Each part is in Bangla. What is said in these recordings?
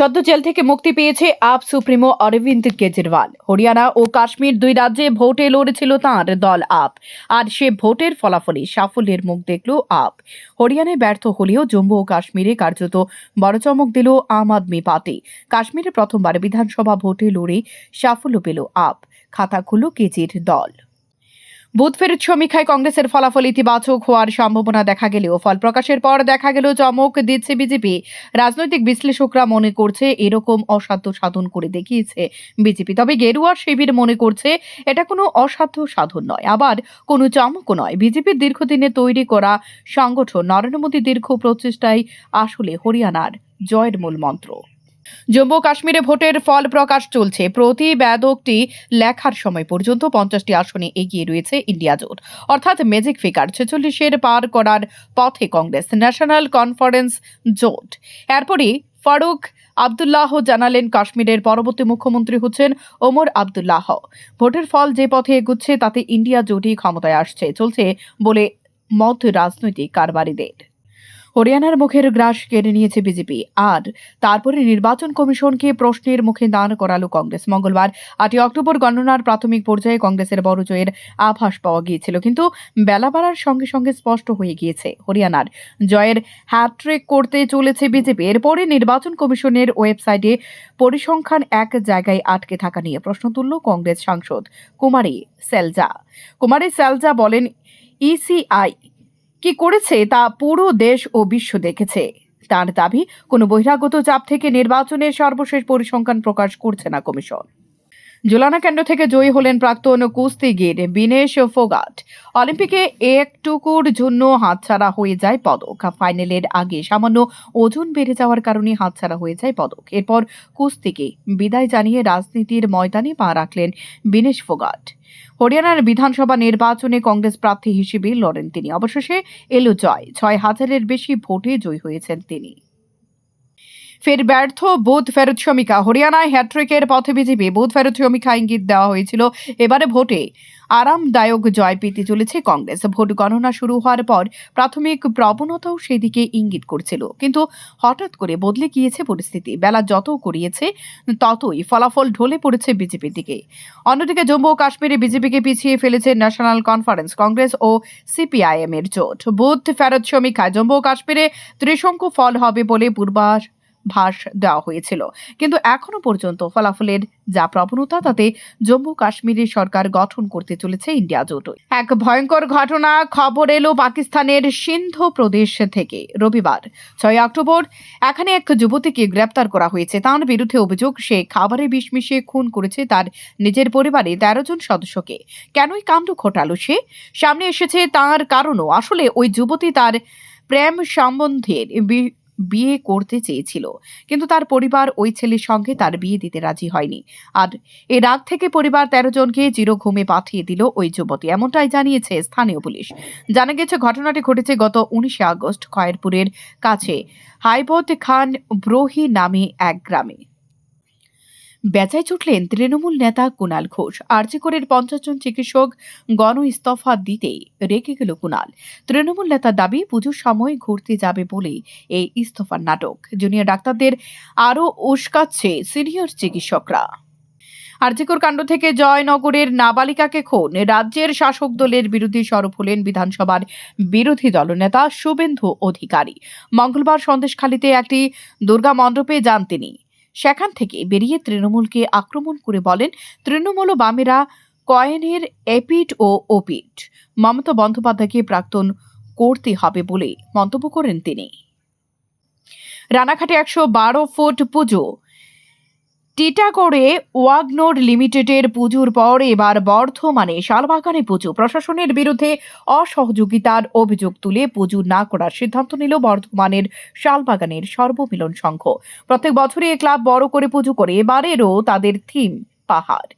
সদ্য জেল থেকে মুক্তি পেয়েছে আপ সুপ্রিমো অরবিন্দ কেজরিওয়াল। হরিয়ানা ও কাশ্মীর দুই রাজ্যে ভোটে লড়েছিল তাঁর দল আপ। আর সে ভোটের ফলাফলে সাফল্যের মুখ দেখল আপ। হরিয়ানায় ব্যর্থ হলেও জম্মু ও কাশ্মীরে কার্যত বড় চমক দিল আম আদমি পার্টি। কাশ্মীরে প্রথমবার বিধানসভা ভোটে লড়ে সাফল্য পেল আপ। খাতা খুলল কেজির দল। বুথ ফেরত সমীক্ষায় কংগ্রেসের ফলাফল ইতিবাচক হওয়ার সম্ভাবনা দেখা গেলেও ফল প্রকাশের পর দেখা গেল চমক দিচ্ছে বিজেপি। রাজনৈতিক বিশ্লেষকরা মনে করছে এরকম অসাধ্য সাধন করে দেখিয়েছে বিজেপি। তবে গেরুয়ার শিবির মনে করছে এটা কোনো অসাধ্য সাধন নয়। আবার কোনো চমকও নয়। বিজেপির দীর্ঘদিনে তৈরি করা সংগঠন নরেন্দ্র মোদীর দীর্ঘ প্রচেষ্টাই আসলে হরিয়ানার জয়ের মূল মন্ত্র। জম্মু কাশ্মীরে ভোটের ফল প্রকাশ চলছে। প্রতিবেদকটি লেখার সময় পর্যন্ত পঞ্চাশটি আসনে এগিয়ে রয়েছে ইন্ডিয়া জোট। অর্থাৎ ম্যাজিক ফিগার, ছেচল্লিশের পার করার পথে কংগ্রেস, ন্যাশনাল কনফারেন্স জোট। এরপরই ফারুক আবদুল্লাহ জানালেন, কাশ্মীরের পরবর্তী মুখ্যমন্ত্রী হচ্ছেন ওমর আবদুল্লাহ। ভোটের ফল যে পথে এগুচ্ছে, তাতে ইন্ডিয়া জোটই ক্ষমতায় আসছে। চলছে বলে মত রাজনৈতিক কারবারিদের। হরিয়ানার মুখের গ্রাস কেড়ে নিয়েছে বিজেপি। আর তারপরে নির্বাচন কমিশনকে প্রশ্নের মুখে দাঁড় করালো কংগ্রেস। মঙ্গলবার আটই অক্টোবর গণনার প্রাথমিক পর্যায়ে কংগ্রেসের বড় জয়ের আভাস পাওয়া গিয়েছিল। কিন্তু বেলা বাড়ার সঙ্গে সঙ্গে স্পষ্ট হয়ে গিয়েছে হরিয়ানার। জয়ের হ্যাট্রিক করতে চলেছে বিজেপি। এরপরে নির্বাচন কমিশনের ওয়েবসাইটে পরিসংখ্যান এক জায়গায় আটকে থাকা নিয়ে প্রশ্ন তুলল কংগ্রেস সাংসদ কুমারী সেলজা। কুমারী সেলজা বলেন, ইসিআই কি করেছে তা পুরো দেশ ও বিশ্ব দেখেছে। তার দাবি, কোনো বহিরাগত চাপ থেকে নির্বাচনের সর্বশেষ পরিসংখ্যান প্রকাশ করছে না কমিশন। জুলানা কেন্দ্র থেকে জয়ী হলেন প্রাক্তন কুস্তিগির বিনেশ ফোগাট। অলিম্পিকে একটুকুর জন্য হাতছাড়া হয়ে যায় পদক। ফাইনালের আগে সামান্য ওজন বেড়ে যাওয়ার কারণে হাতছাড়া হয়ে যায় পদক। এরপর কুস্তিকে বিদায় জানিয়ে রাজনীতির ময়দানে পা রাখলেন বিনেশ ফোগাট। হরিয়ানার বিধানসভা নির্বাচনে কংগ্রেস প্রার্থী হিসেবে লড়েন তিনি। অবশেষে এলো জয়। ছয় হাজারের বেশি ভোটে জয়ী হয়েছেন তিনি। ফের ব্যর্থ বুথ ফেরত সমীক্ষা হরিয়ানায় হ্যাট্রিকের পথে বিজেপি বুথ ফেরত সমীক্ষা ইঙ্গিত দেওয়া হয়েছিল এবারে ভোটে। আরামদায়ক জয় পেতে চলেছে কংগ্রেস। ভোট গণনা শুরু হওয়ার পর প্রাথমিক প্রবণতাও সেদিকে ইঙ্গিত করছিল। কিন্তু হঠাৎ করে বদলে গিয়েছে পরিস্থিতি। বেলা যত করিয়েছে, ততই ফলাফল ঢলে পড়েছে বিজেপির দিকে। অন্যদিকে জম্মু ও কাশ্মীরে বিজেপিকে পিছিয়ে ফেলেছে ন্যাশনাল কনফারেন্স কংগ্রেস ও সিপিআইএম এর জোট। বুথ ফেরত সমীক্ষায় জম্মু ও কাশ্মীরে ত্রিশঙ্কু ফল হবে বলে পূর্বাস ভাস দেওয়া হয়েছিল। কিন্তু এখনও পর্যন্ত ফলাফলের যা প্রবণতা, তাতে জম্মু কাশ্মীরের সরকার গঠন করতে চলেছে ইন্ডিয়া জোট এক ভয়ঙ্কর ঘটনা খবর এলো পাকিস্তানের সিন্ধু প্রদেশ থেকে রবিবার, ছয় অক্টোবর। এখানে এক যুবতীকে গ্রেপ্তার করা হয়েছে। তার বিরুদ্ধে অভিযোগ, সে খাবারে বিষ মিশিয়ে খুন করেছে তার নিজের পরিবারে তেরো জন সদস্যকে। কেনই কাণ্ড ঘটালো সে? সামনে এসেছে তার কারণও। আসলে ওই যুবতী তার প্রেম সম্বন্ধের বিয়ে করতে চেয়েছিল, কিন্তু তার পরিবার ওই ছেলের সঙ্গে তার বিয়ে দিতে রাজি হয়নি। আর এ রাগ থেকে পরিবার তেরো জনকে চিরঘুমে পাঠিয়ে দিল ওই যুবতী, এমনটাই জানিয়েছে স্থানীয় পুলিশ। জানা গেছে, ঘটনাটি ঘটেছে গত উনিশে আগস্ট খয়েরপুরের কাছে হাইবত খান ব্রোহি নামে এক গ্রামে। বেচায় ছুটলেন তৃণমূল নেতা কুণাল ঘোষ। আর্জিকরের পঞ্চাশ জন চিকিৎসক গণ ইস্তফা দিতেই রেগে গেল কুণাল তৃণমূল নেতার দাবি, পুজোর সময় ঘুরতে যাবে বলেই এই ইস্তফার নাটক। জুনিয়র ডাক্তারদের আরও উস্কাচ্ছে সিনিয়র চিকিৎসকরা। আর্জিকর কাণ্ড থেকে জয়নগরের নাবালিকাকে খুন। রাজ্যের শাসক দলের বিরুদ্ধে সরব হলেন বিধানসভার বিরোধী দলনেতা শুভেন্দু অধিকারী। মঙ্গলবার সন্দেশখালীতে একটি দুর্গা মণ্ডপে যান তিনি। সেখান থেকে বেরিয়ে তৃণমূলকে আক্রমণ করে বলেন তৃণমূল ও বামেরা কয়েনের এপিট ও ওপিট। মমতা বন্দ্যোপাধ্যায়কে প্রাক্তন করতে হবে বলে মন্তব্য করেন তিনি। রানাঘাটে একশো বারো ফুট পুজো। টিটাগড়ে ওয়াগনোর লিমিটেডের পুজোর পর এবার বর্ধমানে শালবাগানে পুজো। প্রশাসনের বিরুদ্ধে অসহযোগিতার অভিযোগ তুলে পুজো না করার সিদ্ধান্ত নিল বর্ধমানের শালবাগানের সর্বমিলন সংঘ। প্রত্যেক বছরই এ ক্লাব বড় করে পুজো করে, এবারেরও তাদের থিম পাহাড়।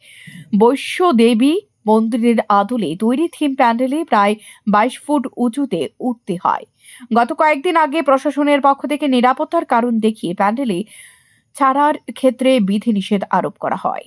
বৈশ্য দেবী মন্দিরের আদলে তৈরি থিম প্যান্ডেলে প্রায় বাইশ ফুট উঁচুতে উঠতে হয়। গত কয়েকদিন আগে প্রশাসনের পক্ষ থেকে নিরাপত্তার কারণ দেখিয়ে প্যান্ডেলে ছাড়ার ক্ষেত্রে বিধিনিষেধ আরোপ করা হয়।